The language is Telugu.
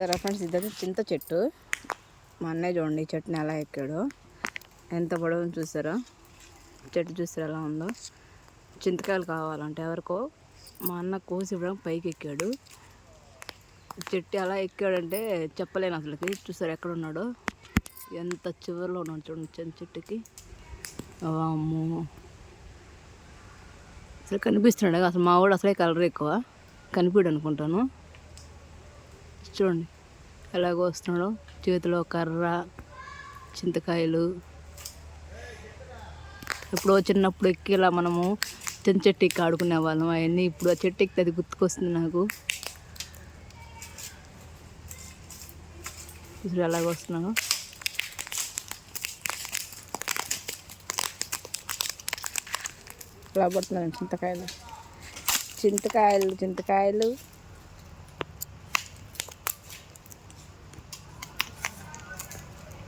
సరే ఫ్రెండ్స్ ఇదైతే చింత చెట్టు. మా అన్నయ్య చూడండి ఈ చెట్టుని ఎలా ఎక్కాడు. ఎంత పొడవు చూసారో? చెట్టు చూసారు ఎలా ఉందో? చింతకాయలు కావాలంటే ఎవరికో. మా అన్న కోసి ఇవ్వడం పైకి ఎక్కాడు. చెట్టు ఎలా ఎక్కాడంటే చెప్పలేను అసలుకి. చూసారు ఎక్కడ ఉన్నాడో? ఎంత చివరిలో ఉన్నాడు చూడండి చింత చెట్టుకి. అమ్మో అసలు కనిపిస్తున్నాడు. అసలు మా వాడు అసలే కలర్ ఎక్కువ. కనిపించడు అనుకుంటాను. చూడండి. ఎలాగో వస్తున్నాడో. చేతిలో కర్ర చింతకాయలు. ఇప్పుడు చిన్నప్పుడు ఎక్కి ఇలా మనము చిన్న చెట్టు ఎక్కి ఆడుకునే వాళ్ళం. అవన్నీ ఇప్పుడు ఆ చెట్టు ఎక్కి అది గుర్తుకొస్తుంది నాకు. ఇప్పుడు ఎలాగో వస్తున్నాను ఎలా పడుతున్నాను చింతకాయలు. చింతకాయలు చింతకాయలు.